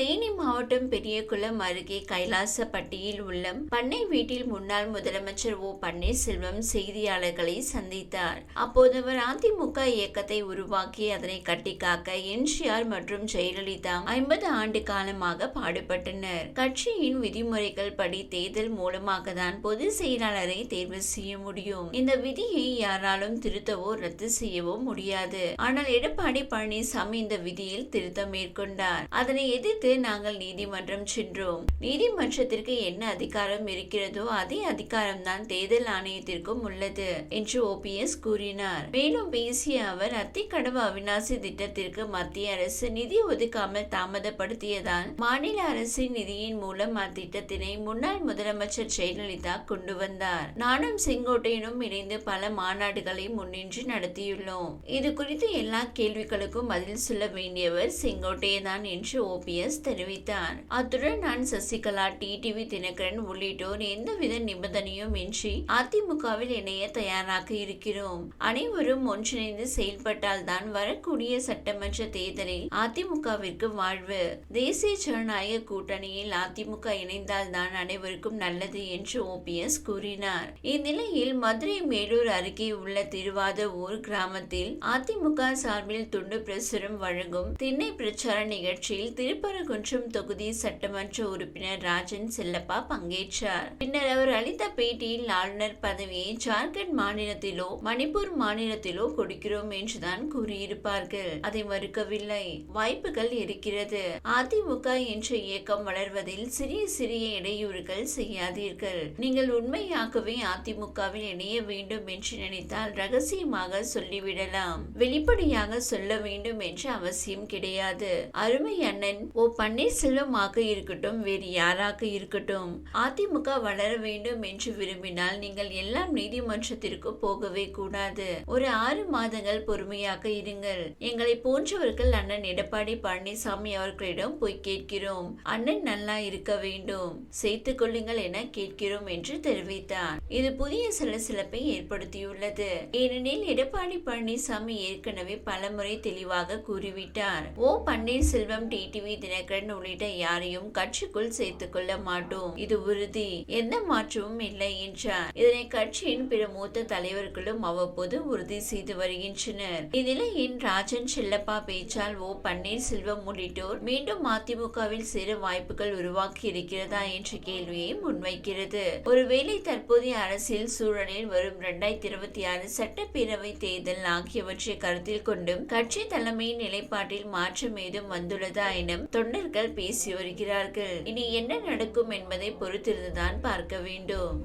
தேனி மாவட்டம் பெரியகுளம் அருகே கைலாசப்பட்டியில் உள்ள பண்ணை வீட்டில் முன்னாள் முதலமைச்சர் ஓ பன்னீர்செல்வம் செய்தியாளர்களை சந்தித்தார். அப்போது அவர் அதிமுக இயக்கத்தை உருவாக்கி அதனை கட்டிக்காக்க என்ஜிஆர் மற்றும் ஜெயலலிதா ஐம்பது ஆண்டு காலமாக பாடுபட்டனர். கட்சியின் விதிமுறைகள் படி தேர்தல் மூலமாக தான் பொது செயலாளரை தேர்வு செய்ய முடியும். இந்த விதியை யாராலும் திருத்தவோ ரத்து செய்யவோ முடியாது. ஆனால் எடப்பாடி பழனிசாமி இந்த விதியில் திருத்தம் மேற்கொண்டார். அதனை எதிர்த்து நாங்கள் நீதிமன்றம் சென்றோம். நீதிமன்றத்திற்கு என்ன அதிகாரம் இருக்கிறதோ அதே அதிகாரம் தான் தேர்தல் ஆணையத்திற்கும் உள்ளது என்று ஓபிஎஸ் கூறினார். மேலும் பேசிய அவர் அத்திக்கடவு அவிநாசி திட்டத்திற்கு மத்திய அரசு நிதி ஒதுக்காமல் தாமதப்படுத்தியதால் மாநில அரசின் நிதியின் மூலம் அத்திட்டத்தினை முன்னாள் முதலமைச்சர் ஜெயலலிதா கொண்டு வந்தார். நானும் செங்கோட்டையனும் இணைந்து பல மாநாடுகளை முன்னின்று நடத்தியுள்ளோம். இது குறித்து எல்லா கேள்விகளுக்கும் பதில் சொல்ல வேண்டியவர் செங்கோட்டையதான் என்று ஓபிஎஸ் தெரிவித்தார். அத்துடன் நான் சசிகலா டிடிவி தினகரன் உள்ளிட்டோர் எந்தவித நிபந்தனையும் இன்றி அதிமுகவில் இணைய தயாராக இருக்கிறோம். அனைவரும் ஒன்றிணைந்து செயல்பட்டால் தான் வரக்கூடிய சட்டமன்ற தேர்தலில் அதிமுகவிற்கு வாழ்வு. தேசிய ஜனநாயக கூட்டணியில் அதிமுக இணைந்தால் தான் அனைவருக்கும் நல்லது என்று ஓபிஎஸ் கூறினார். இந்நிலையில் மதுரை மேலூர் அருகே உள்ள திருவாத ஊர் கிராமத்தில் அதிமுக சார்பில் துண்டு பிரசுரம் வழங்கும் திண்ணை பிரச்சார நிகழ்ச்சியில் திருப்பரங்குன்றம் குன்றம் தொகுதி சட்டமன்ற உறுப்பினர் ராஜன் செல்லப்பா பங்கேற்றார். பின்னர் அவர் அளித்த பேட்டியில் ஆளுநர் பதவியை ஜார்க்கண்ட் மாநிலத்திலோ மணிப்பூர் மாநிலத்திலோ கொடுக்கிறோம் என்றுதான் கூறியிருப்பார்கள். அதை மறுக்கவில்லை. வாய்ப்புகள் இருக்கிறது. அதிமுக என்ற இயக்கம் வளர்வதில் சிறிய சிறிய இடையூறுகள் செய்யாதீர்கள். நீங்கள் உண்மையாகவே அதிமுகவில் இணைய வேண்டும் என்று நினைத்தால் ரகசியமாக சொல்லிவிடலாம். வெளிப்படையாக சொல்ல வேண்டும் என்ற அவசியம் கிடையாது. அருமை அண்ணன் ஓ பன்னீர்செல்வமாக இருக்கட்டும் வேறு யாராக இருக்கட்டும். அதிமுக வளர வேண்டும் என்று விரும்பினால் நீங்கள் எல்லாம் நீதிமன்றத்திற்கு போகவே கூடாது. ஒரு ஆறு மாதங்கள் பொறுமையாக இருங்கள். எங்களை போன்றவர்கள் அண்ணன் எடப்பாடி பழனிசாமி அவர்களிடம் போய் கேட்கிறோம். அண்ணன் நல்லா இருக்க வேண்டும். சேர்த்துக் கொள்ளுங்கள் என கேட்கிறோம் என்று தெரிவித்தார். இது புதிய சலசலப்பை ஏற்படுத்தியுள்ளது. ஏனெனில் எடப்பாடி பழனிசாமி ஏற்கனவே பலமுறை தெளிவாக கூறிவிட்டார். ஓ பன்னீர்செல்வம் டிடிவி தினகரன் தினகரன் உள்ளிட்ட யாரையும் கட்சிக்குள் சேர்த்துக் கொள்ள மாட்டோம். இது உறுதி. எந்த மாற்றமும் இல்லை என்றார். இதனை கட்சியின் பிற மூத்த தலைவர்களும் அவ்வப்போது உறுதி செய்து வருகின்றனர். இந்நிலையில் ராஜன் செல்லப்பா பேச்சால் ஓ பன்னீர்செல்வம் உள்ளிட்டோர் மீண்டும் அதிமுகவில் சேர வாய்ப்புகள் உருவாக்கி இருக்கிறதா என்ற கேள்வியை முன்வைக்கிறது. ஒருவேளை தற்போதைய அரசியல் சூழலில் வரும் இரண்டாயிரத்தி இருபத்தி ஆறு சட்டப்பேரவை தேர்தல் ஆகியவற்றை கருத்தில் கொண்டும் கட்சி தலைமையின் நிலைப்பாட்டில் மாற்றம் ஏதும் வந்துள்ளதா என தொண்டர்கள் பேசி வருகிறார்கள். இனி என்ன நடக்கும் என்பதை பொறுத்திருந்துதான் பார்க்க வேண்டும்.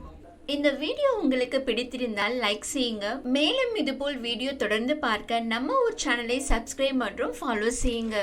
இந்த வீடியோ உங்களுக்கு பிடித்திருந்தால் லைக் செய்யுங்க. மேலும் இதுபோல் வீடியோ தொடர்ந்து பார்க்க நம்ம ஒரு சேனலை சப்ஸ்கிரைப் மற்றும் ஃபாலோ செய்யுங்க.